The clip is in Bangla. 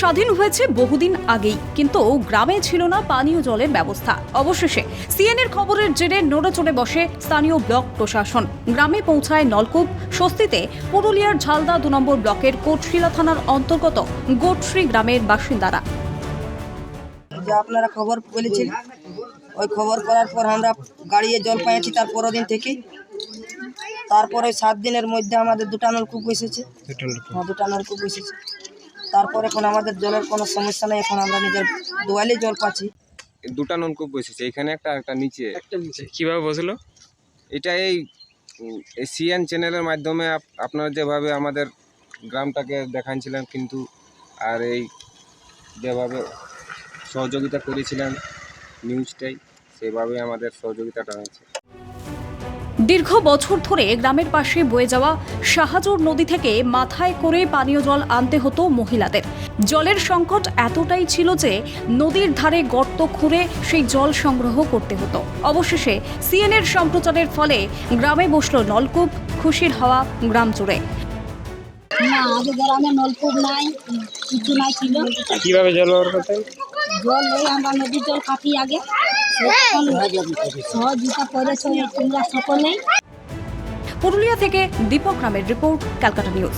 স্বাধীন হয়েছে বহুদিন আগেই কিন্তু গ্রামে ছিল না পানীয় জলের ব্যবস্থা। অবশেষে সিএনএর খবরের জেরে নড়ে চড়ে বসে স্থানীয় ব্লক প্রশাসন। গ্রামে পৌঁছায় নলকূপ স্বস্তিতে পুরুলিয়ার ঝালদা দু নম্বর ব্লকের কোটশিলা থানার অন্তর্গত গোটশ্রী গ্রামের বাসিন্দারা। যে আপনারা খবর বলেছেন ওই খবর করার পর আমরা গাড়িয়ে জল পেয়েছি তার পরের দিন থেকে। তারপরে সাত দিনের মধ্যে আমাদের দুটা নলকূপ এসেছে। হ্যাঁ দুটা নলকূপ এসেছে। তারপর এখন আমাদের জলের কোনো সমস্যা নেই এখন আমরা নিজের দোয়ালে জল পাচ্ছি। দুটা নলকূপ বসেছে এখানে একটা একটা নিচে। একটা নিচে। কীভাবে বসল? এটা এই সিএন চ্যানেলের মাধ্যমে আপ- আপনারা যেভাবে আমাদের গ্রামটাকে দেখাচ্ছিলেন কিন্তু আর এই যেভাবে সহযোগিতা করেছিলেন নিউজটাই সেভাবে আমাদের সহযোগিতাটা হয়েছে। দীর্ঘ বছর ধরে গ্রামের পাশে বয়ে যাওয়া শাহাজুর নদী থেকে মাথায় করে পানীয় জল আনতে হতো মহিলাদের। জলের সংকট এতটাই ছিল যে নদীর ধারে গর্ত খুঁড়ে সেই জল সংগ্রহ করতে হতো। অবশেষে সিএনএর সম্প্রচারের ফলে গ্রামে বসল নলকূপ খুশির হাওয়া গ্রাম জুড়ে। না আগে গ্রামে নলকূপ নাই কিছু নাই ছিল। কীভাবে জল জল নেই আমরা নদীর জল কাটি আগে। পুরুলিয়া থেকে দীপক রামের রিপোর্ট ক্যালকাটা নিউজ।